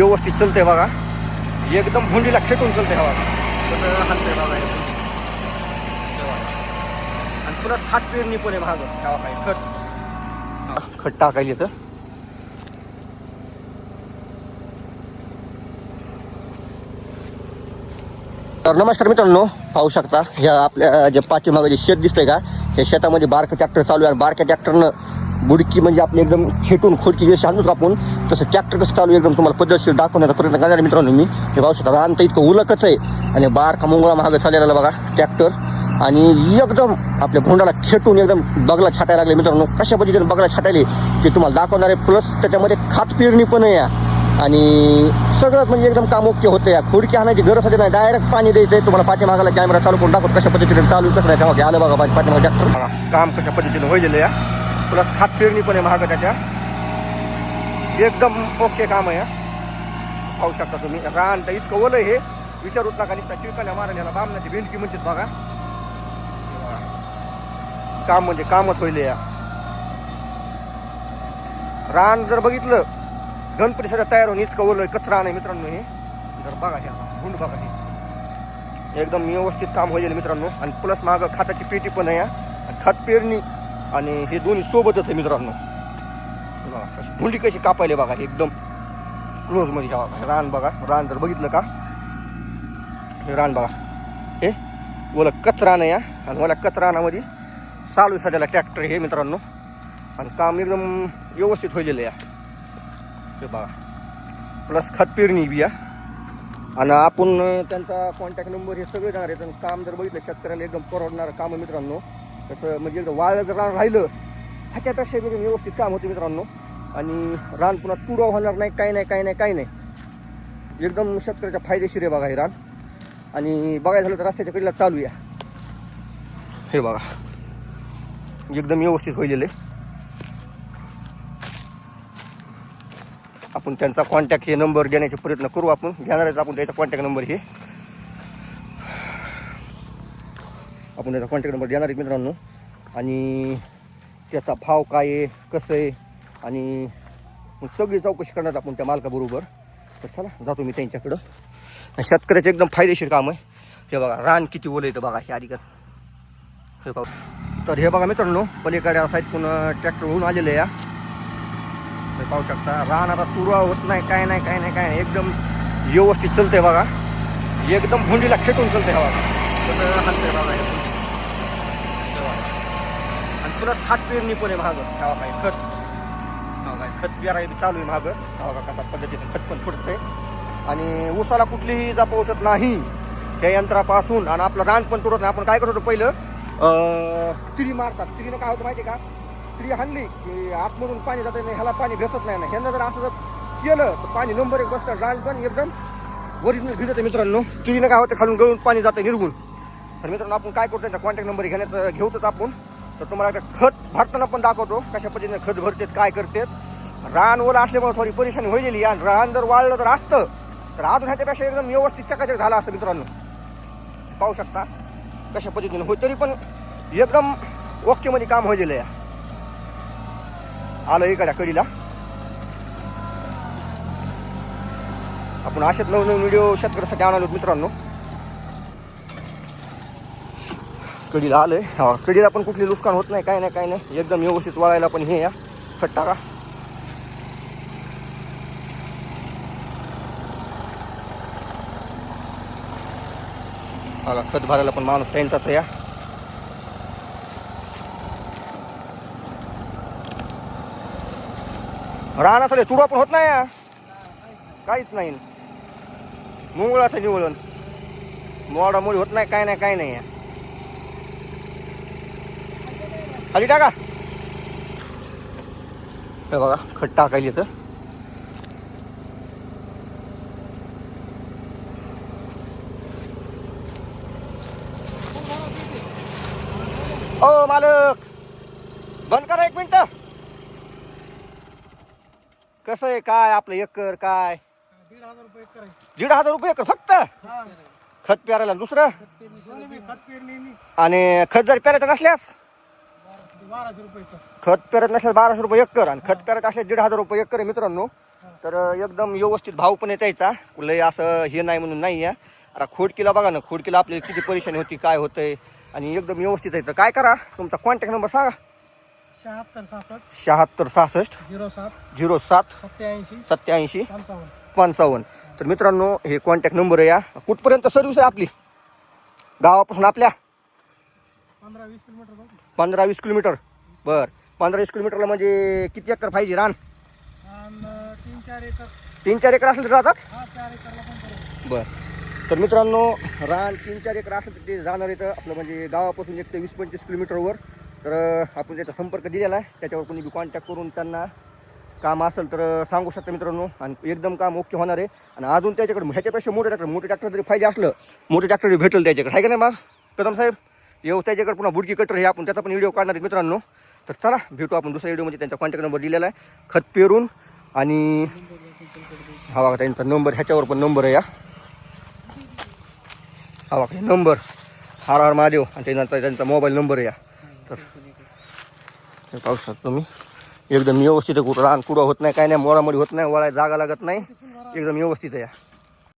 व्यवस्थित चलते बघा. एकदम भुंडीला खेटून चलते हवा. बघा. आणि पुन्हा खाट पेरणी पण आहे ठेवा काय खत. खत टाकायला येतं. तर नमस्कार मित्रांनो पाहू शकता ह्या आपल्या जे पाठीमागे जे शेत दिसतंय का त्या शेतामध्ये बारकं ट्रॅक्टर चालू आहे. आणि बारक्या ट्रॅक्टरनं बुडकी म्हणजे आपली एकदम खेटून खोडकी जशी आणतो आपण तसं ट्रॅक्टर कसं चालू एकदम तुम्हाला पद्धतशीर दाखवण्याचा प्रयत्न करणार मित्रांनो मी. हे पाहू शकता आमचं इतकं उलकच आहे. आणि बारका मुंगळा महाग चाललेला बघा ट्रॅक्टर आणि एकदम आपल्या भोंडाला खेटून एकदम बगला छाटायला लागले मित्रांनो. कशा पद्धतीने बगला छाटायले ते तुम्हाला दाखवणार आहे. प्लस त्याच्यामध्ये खात पेरणी पण आहे या. आणि सगळंच म्हणजे एकदम काम ओके होतं या. खुडकी आणायची गरज होते नाही डायरेक्ट पाणी द्यायचंय. तुम्हाला पाठीमागाला कॅमेरा चालू करून दाखवत कशा पद्धतीने चालू कसं नाही तेव्हा आलं बघा पाठी- पाठीमागे ट्रॅक्टर काम कशा पद्धतीने होईल या? प्लस हात पेरणी पण आहे महाग त्याच्या एकदम ओके काम आहे पाहू शकता तुम्ही. रान तर इतकं ओलं हे. विचारूच नका निसता चिरकाल्या मारायला याला बामणाची भेंडकी म्हणतात बघा. काम म्हणजे कामच होईल या. रान जर बघितलं गणपती सध्या तयार होऊन इतकं ओलं आहे, कचरा नाही मित्रांनो हे. जर बघा हे गुंड बघा हे. एकदम व्यवस्थित काम होईल मित्रांनो. आणि प्लस मागं खाताची पेटी पण आहे आणि खत पेरणी आणि हे दोन्ही सोबतच आहे मित्रांनो. हे कशी कापायले बघा हे एकदम क्लोजमध्ये घ्यावा रान बघा. रान जर बघितलं का? हे रान बघा. हे ओला कचरा नाही आणि मला कचरानामध्ये चालू आहे सध्याला ट्रॅक्टर हे मित्रांनो. आणि काम एकदम व्यवस्थित होईल या हे. बघा. प्लस खत पेरणी बी या आणि आपण त्यांचा कॉन्टॅक्ट नंबर हे सगळे जाणार आहेत. काम जर बघितलं शेतकऱ्याला एकदम परवडणारं काम मित्रांनो. तसं म्हणजे एकदम वाळलं जर रान राहिलं ह्याच्यापेक्षा एकदम म्हणजे व्यवस्थित काम होते मित्रांनो. आणि रान पुन्हा तुडा होणार नाही काही नाही काही नाही काही नाही. एकदम शेतकऱ्याच्या फायदेशीर आहे बघा हे रान. आणि बघायला झालं तर रस्त्याच्या कडीला चालू या. हे बघा. एकदम व्यवस्थित होईल आहे. आपण त्यांचा कॉन्टॅक्ट हे नंबर देण्याचे प्रयत्न करू आपण. घेणार आहेत आपण त्याचा कॉन्टॅक्ट नंबर हे. आपण त्याचा कॉन्टॅक्ट नंबर देणार आहे मित्रांनो. आणि त्याचा भाव काय आहे कसं आहे आणि मग सगळी चौकशी करणार आपण त्या मालकाबरोबर. तर चला जातो मी त्यांच्याकडं. आणि शेतकऱ्याचं एकदम फायदेशीर काम आहे. हे बघा रान किती ओलं येतं बघा हे आधिकच हे बघा. तर हे बघा मित्रांनो पलीकडे साईडतून ट्रॅक्टर होऊन आलेलं आहे या. हे पाहू शकता रान आता सुरू होत नाही काय नाही काय नाही काय नाही. एकदम व्यवस्थित चलते बघा. एकदम भोंडीला खेटून चलते हवा कसं बघा बघा. प्लस खात पेरणी पण आहे महाग हवा काय खत? हवा काय खत पेरायला चालू आहे महाग हवा कसा पद्धतीने खत पण फुटतंय. आणि ऊसाला कुठलीही जा पोहोचत नाही. त्या यंत्रापासून आणि आपलं रान पण तुडत नाही. आपण काय करत होतो पहिलं? अं, तिरी मारतात. तिरीनं काय होतं माहिती आहे का? तिरी हाणली की आतमधून पाणी जात नाही ह्याला पाणी भेटत नाही. ना ह्यांना जर असं जर केलं तर पाणी नंबर एक बसतं. रान पण एकदम ओरिजिनल भिजत मित्रांनो. तिरीनं काय होतं? खालून गळून पाणी जातं निरगून तर मित्रांनो आपण काय करतो त्यांचा कॉन्टॅक्ट नंबर घेण्याचं घेऊतच आपण. तर तुम्हाला आता खत भरताना पण दाखवतो कशा पद्धतीने खत भरतेत काय करतेत. रान ओला असल्यामुळे थोडी परेशानी होईलेली आणि रान जर वाळलं तर असतं. तर अजून ह्याच्यापेक्षा एकदम व्यवस्थित चकाचक झाला असतं मित्रांनो. पाहू शकता कशा पद्धतीने होय तरी पण एकदम ओके मध्ये काम होईल या आलं इकडे कडीला आपण असेच नवनवीन व्हिडिओ शेतकऱ्यासाठी आणलो मित्रांनो. कडीला आलंय. हा कडीला पण कुठली नुकसान होत नाही काय नाही काय नाही. एकदम व्यवस्थित वळायला पण हे या. खट टाका बघा खत भरायला पण माणूस त्यांचाच आहे या. राहणार सगळे तुडा पण होत नाही या. काहीच नाही. मुंगळाचं निवळण. मोडामोडी होत नाही काय नाही काय नाही या. खाली टाका. हे बघा खत टाकायला येतं. ओ मालक! बंद करा एक मिनिट. कसं आहे काय आपलं एकर काय? दीड हजार रुपये एकर आहे. दीड हजार रुपये एकर फक्त? हा. खत पेरायला दुसरं? दोन्ही बी खत पेरणी. नी आणि खत जर पेरायचं नसल्यास? बाराशे रुपये एकर खत पेरत नसल्यास बाराशे रुपये एकर आणि खत पेरत असल्यास दीड हजार रुपये एकर आहे मित्रांनो. तर एकदम व्यवस्थित भाव पण त्याचा. लय असं हे नाही म्हणून नाही आहे. आता खोडकीला बघा ना खोडकीला आपल्याला किती परेशानी होती काय होतंय. आणि एकदम व्यवस्थित आहे. तर काय करा तुमचा कॉन्टॅक्ट नंबर सांगा. शहात्तर सहासष्ट. शहात्तर सहासष्ट. झिरो सात. झिरो सात. सत्याऐंशी. सत्याऐंशी. पंचावन्न. पंचावन्न. तर मित्रांनो हे कॉन्टॅक्ट नंबर आहे या. कुठपर्यंत सर्व्हिस आहे आपली? गावापासून आपल्या? पंधरा वीस किलोमीटर पंधरा वीस किलोमीटर? बर. पंधरा वीस किलोमीटरला म्हणजे किती एकर पाहिजे रान? आणि तीन चार एकर. तीन चार एकर असले तर जातात हा चार एकरला पण करू. बर. तर मित्रांनो रान तीन चार एकर असेल तर ते जाणार इथं आपलं म्हणजे गावापासून एक ते वीस पंचवीस किलोमीटरवर. तर आपण त्याचा संपर्क दिलेला आहे त्याच्यावर कोणी बी कॉन्टॅक्ट करून त्यांना काम असेल तर सांगू शकता मित्रांनो. आणि एकदम काम ओके होणार आहे. आणि अजून त्याच्याकडे ह्याच्यापेक्षा मोठे ट्रॅक्टर मोठे ट्रॅक्टर जरी पाहिजे असलं मोठे ट्रॅक्टर भेटेल त्याच्याकडे. आहे का नाही मग कदम साहेब? येऊ पुन्हा बुडकी कटर हे आपण त्याचा पण व्हिडिओ काढणार आहे मित्रांनो. तर चला भेटू आपण दुसऱ्या व्हिडिओमध्ये त्यांचा कॉन्टॅक्ट नंबर दिलेला आहे. खत पेरून आणि हा बघा त्यांचा नंबर ह्याच्यावर पण नंबर आहे या. हा बघा नंबर हार हार महादेव. आणि त्यांचा त्यांचा मोबाईल नंबर आहे या. तर पाहू शकता तुम्ही. एकदम व्यवस्थित आहे कुठं रान कुठं होत नाही काय नाही मोडामोडी होत नाही वळाय जागा लागत नाही. एकदम व्यवस्थित आहे या.